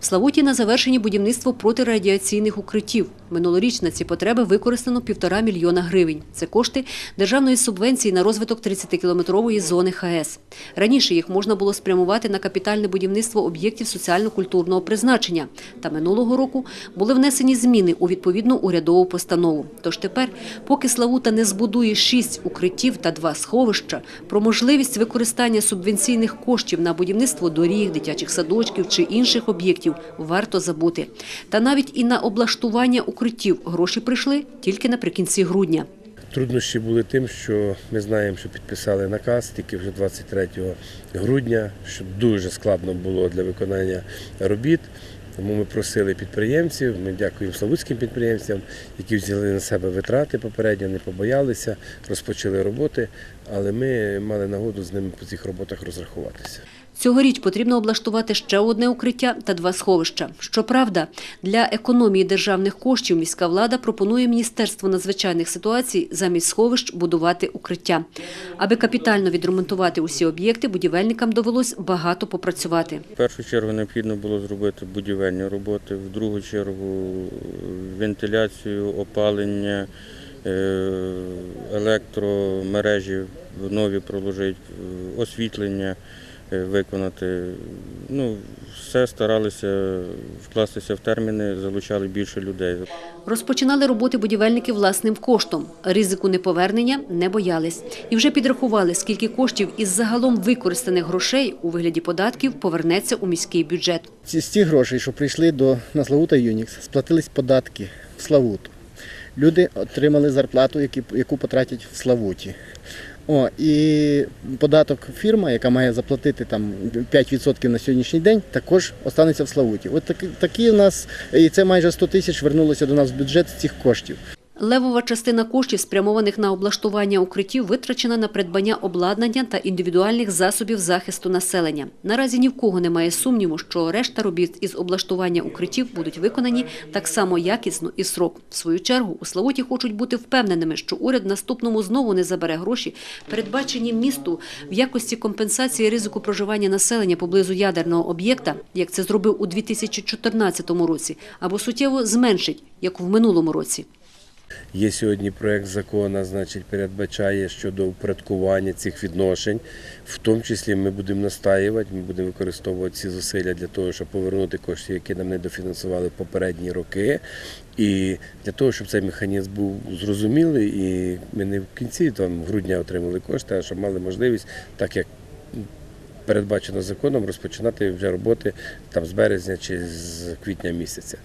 В Славуті на завершенні будівництво протирадіаційних укриттів. Минулоріч на ці потреби використано півтора мільйона гривень. Це кошти державної субвенції на розвиток 30-кілометрової зони ХС. Раніше їх можна було спрямувати на капітальне будівництво об'єктів соціально-культурного призначення. Та минулого року були внесені зміни у відповідну урядову постанову. Тож тепер, поки Славута не збудує шість укриттів та два сховища, про можливість використання субвенційних коштів на будівництво доріг, дитячих садочків чи інших об'єктів варто забути. Та навіть і на облаштування укриттів гроші прийшли тільки наприкінці грудня. Труднощі були тим, що ми знаємо, що підписали наказ тільки вже 23 грудня, що дуже складно було для виконання робіт. Тому ми просили підприємців, ми дякуємо славутським підприємцям, які взяли на себе витрати попередньо, не побоялися, розпочали роботи, але ми мали нагоду з ними по цих роботах розрахуватися. Цьогоріч потрібно облаштувати ще одне укриття та два сховища. Щоправда, для економії державних коштів міська влада пропонує Міністерству надзвичайних ситуацій замість сховищ будувати укриття. Аби капітально відремонтувати усі об'єкти, будівельникам довелось багато попрацювати. В першу чергу необхідно було зробити будівельні роботи, в другу чергу вентиляцію, опалення, е, електромережі нові проложити, е, освітлення е, виконати. Ну, все старалися вкластися в терміни, залучали більше людей. Розпочинали роботи будівельники власним коштом. Ризику неповернення не боялись. І вже підрахували, скільки коштів із загалом використаних грошей у вигляді податків повернеться у міський бюджет. З цих грошей, що прийшли до на Славута Юнікс, сплатились податки в Славуту. Люди отримали зарплату, які- яку потратять в Славуті. О, і податок фірма, яка має заплатити там 5% на сьогоднішній день, також останеться в Славуті. От такі, такі у нас, і це майже 100 тисяч вернулося до нас в бюджет цих коштів. Левова частина коштів, спрямованих на облаштування укриттів, витрачена на придбання обладнання та індивідуальних засобів захисту населення. Наразі ні в кого немає сумніву, що решта робіт із облаштування укриттів будуть виконані так само якісно і срок. В свою чергу у Славуті хочуть бути впевненими, що уряд наступному знову не забере гроші, передбачені місту в якості компенсації ризику проживання населення поблизу ядерного об'єкта, як це зробив у 2014 році, або суттєво зменшить, як в минулому році. Є сьогодні проект закону, значить, передбачає щодо упорядкування цих відношень. В тому числі ми будемо настаювати, ми будемо використовувати ці зусилля для того, щоб повернути кошти, які нам не дофінансували попередні роки. І для того, щоб цей механізм був зрозумілий, і ми не в кінці там грудня отримали кошти, а щоб мали можливість, так як передбачено законом, розпочинати вже роботи там з березня чи з квітня місяця.